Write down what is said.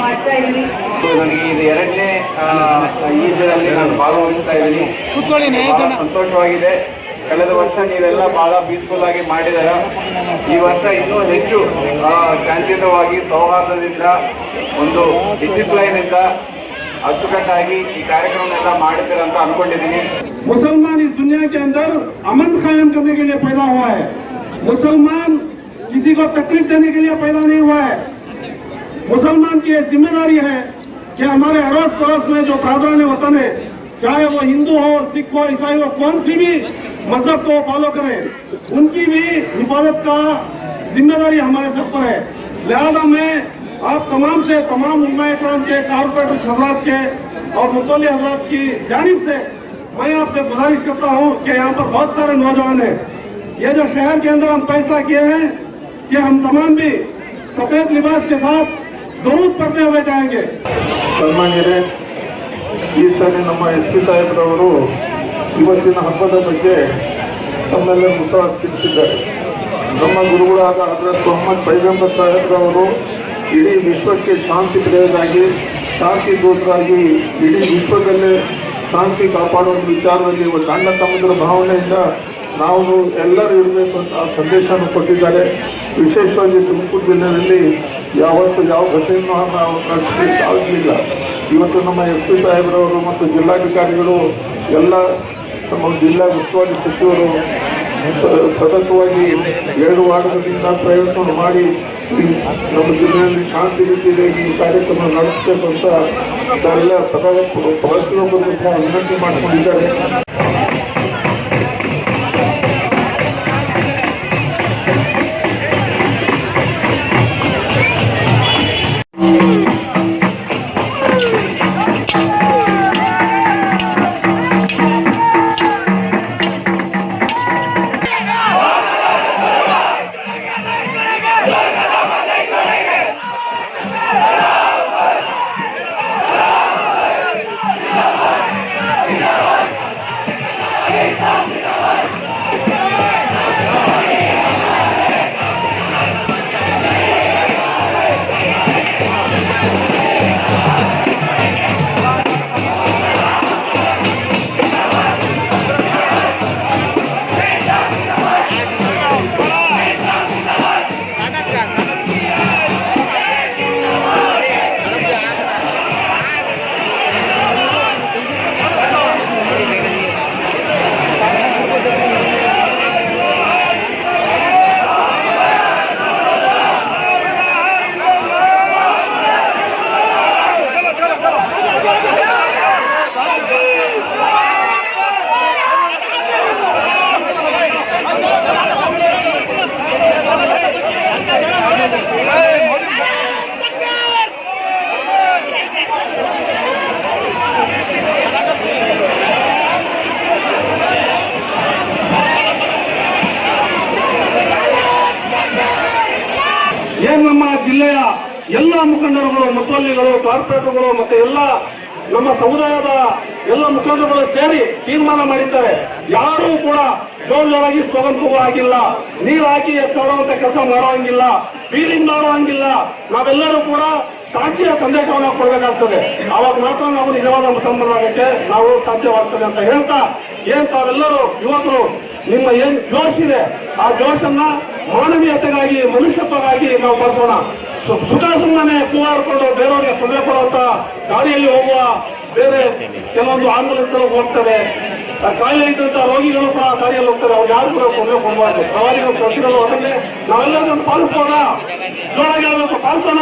ಮಾಡ್ತಾ ಇದ್ದೀವಿ ನನಗೆ ಇದು ಎರಡನೇ ಆ, ಈಜರಲ್ಲಿ ನಾನು ಭಾಗವಹಿಸ್ತಾ ಇದ್ದೀನಿ ಬಹಳ ಸಂತೋಷವಾಗಿದೆ ಕಳೆದ ವರ್ಷ ನೀವೆಲ್ಲ ಬಹಳ ಪೀಸ್ಫುಲ್ ಆಗಿ ಮಾಡಿದಾರ ಈ ವರ್ಷ ಇನ್ನೂ ಹೆಚ್ಚು ಆ, ಶಾಂತಿಯುತವಾಗಿ ಸೌಹಾರ್ದದಿಂದ ಒಂದು ಡಿಸಿಪ್ಲೈನ್ ಇಂದ ಅಚ್ಚುಕಟ್ಟಾಗಿ ಈ ಕಾರ್ಯಕ್ರಮನೆಲ್ಲ ಮಾಡಿದ್ದೀರ ಅಂತ ಅನ್ಕೊಂಡಿದ್ದೀನಿ मुसलमान इस दुनिया के अंदर अमन कायम करने के लिए पैदा हुआ है मुसलमान किसी को तकलीफ देने के लिए पैदा नहीं हुआ है मुसलमान की ये ज़िम्मेदारी है कि हमारे अड़ोस पड़ोस में जो प्रावधान वतन है, चाहे वो हिंदू हो, सिख हो, ईसाई हो, कौन सी भी मज़हब को फॉलो करें, उनकी भी हिफाजत का ज़िम्मेदारी हमारे सब पर है। लिहाजा मैं आप तमाम से, तमाम उम्मा इकराम के कारपोरेटर हजरात के और मुतली हजरात की जानिब से मैं आपसे गुजारिश करता हूँ कि यहाँ पर बहुत सारे नौजवान हैं। ये जो शहर के अंदर हम फैसला किए हैं कि हम तमाम भी सफ़ेद लिबास के साथ ದೂರ ಪಡೆದೇ ಹೋಗಿ ಜಾಂಗೆ ಸನ್ಮಾನ್ಯರೇ, ಈ ಸಾರಿ ನಮ್ಮ ಎಸ್ ಪಿ ಸಾಹೇಬ್ರವರು ಇವತ್ತಿನ ಹಬ್ಬದ ಬಗ್ಗೆ ತಮ್ಮೆಲ್ಲರಿಗೂ ಸಹ ತಿಳಿಸಿದ್ದಾರೆ. ನಮ್ಮ ಗುರುಗಳಾದ ಹಜರತ್ ಮೊಹಮ್ಮದ್ ಪೈಗಂಬರ್ ಸಾಹೇಬ್ರವರು ಇಡೀ ವಿಶ್ವಕ್ಕೆ ಶಾಂತಿ ಪ್ರಿಯರಾಗಿ ಶಾಂತಿ ದೂತರಾಗಿ ಇಡೀ ವಿಶ್ವದಲ್ಲೇ ಶಾಂತಿ ಕಾಪಾಡುವ ವಿಚಾರದಲ್ಲಿ ಒಂದು ಸಣ್ಣ ಸಮುದ್ರ ಭಾವನೆಯಿಂದ ನಾವು ಎಲ್ಲರೂ ಇರಬೇಕು ಅಂತ ಸಂದೇಶವನ್ನು ಕೊಟ್ಟಿದ್ದಾರೆ. ವಿಶೇಷವಾಗಿ ತುಮಕೂರು ಜಿಲ್ಲೆಯಲ್ಲಿ ಯಾವತ್ತು ಯಾವ ಘಟನೆಯನ್ನು ನಾವು ನಡೆಸಲಿಕ್ಕೆ ಆಗಲಿಲ್ಲ ಇವತ್ತು ನಮ್ಮ ಎಸ್ ಪಿ ಸಾಹೇಬ್ರವರು ಮತ್ತು ಜಿಲ್ಲಾಧಿಕಾರಿಗಳು ಎಲ್ಲ ನಮ್ಮ ಜಿಲ್ಲಾ ಉಸ್ತುವಾರಿ ಸಚಿವರು ಸತತವಾಗಿ ಎರಡು ವಾರಗಳಿಂದ ಪ್ರಯತ್ನ ಮಾಡಿ ನಮ್ಮ ಜಿಲ್ಲೆಯಲ್ಲಿ ಶಾಂತಿ ರೀತಿಯಲ್ಲಿ ಈ ಕಾರ್ಯಕ್ರಮ ನಡೆಸಬೇಕು ಅಂತ ಎಲ್ಲ ಸದಾ ಪ್ರತಿಯೊಬ್ಬರಿಗೂ ಸಹ ವಿನಂತಿ ಮಾಡಿಕೊಂಡಿದ್ದಾರೆ. ಮುಖಂಡರುಗಳು ಮುತವಲ್ಲಿಗಳು ಕಾರ್ಪೊರೇಟರ್ಗಳು ಮತ್ತೆ ಎಲ್ಲ ನಮ್ಮ ಸಮುದಾಯದ ಎಲ್ಲ ಮುಖಂಡರುಗಳು ಸೇರಿ ತೀರ್ಮಾನ ಮಾಡಿದ್ದಾರೆ. ಯಾರೂ ಕೂಡ ಜೋರ್ ಜೋರಾಗಿ ಸ್ಲೋಗನ್ ಆಗಿಲ್ಲ. ಹಾಗಿಲ್ಲ ನೀರು ಹಾಕಿ ಎತ್ತೋಡುವಂತ ಕೆಲಸ ಮಾಡುವಂಗಿಲ್ಲ ಫೀಲಿಂಗ್ ಮಾಡುವಂಗಿಲ್ಲ ನಾವೆಲ್ಲರೂ ಕೂಡ ಶಾಂತಿಯ ಸಂದೇಶವನ್ನು ಕೊಡಬೇಕಾಗ್ತದೆ. ಅವಾಗ ಮಾತ್ರ ನಾವು ನಿಜವಾದ ಮುಸಲ್ಮಾನರಾಗಕ್ಕೆ ನಾವು ಸಾಧ್ಯವಾಗ್ತದೆ ಅಂತ ಹೇಳ್ತಾ, ಏನ್ ತಾವೆಲ್ಲರೂ ಯುವಕರು, ನಿಮ್ಮ ಏನ್ ಜೋಶ್ ಇದೆ, ಆ ಜೋಶನ್ನ ಮಾನವೀಯತೆಗಾಗಿ ಮನುಷ್ಯತ್ವವಾಗಿ ನಾವು ಬಳಸೋಣ. ಸುಖ ಸುಮ್ಮನೆ ಕೂಗಾಡ್ಕೊಂಡು ಬೇರೆಯವರಿಗೆ ತೊಂದರೆ ಕೊಡುವಂತ ಗಾಡಿಯಲ್ಲಿ ಹೋಗುವ ಬೇರೆ ಕೆಲವೊಂದು ಆಂಬುಲೆನ್ಸ್ಗಳು ಹೋಗ್ತವೆ. ಕಾಯಿಲೆ ಇದ್ದಂತ ರೋಗಿಗಳು ಕೂಡ ಆ ಗಾಡಿಯಲ್ಲಿ ಹೋಗ್ತಾರೆ ಅವ್ರು ಯಾರು ಕೂಡ ತೊಂದರೆ ಕೊಡಬಾರ್ದು. ಪ್ರವಾದಿಗಳು ಪ್ರಶ್ನೆಗಳು ಅದನ್ನೇ ನಾವೆಲ್ಲರೂ ಪಾಲಿಸೋಣ ಜೋರಾಗಿ ಪಾಲಿಸೋಣ?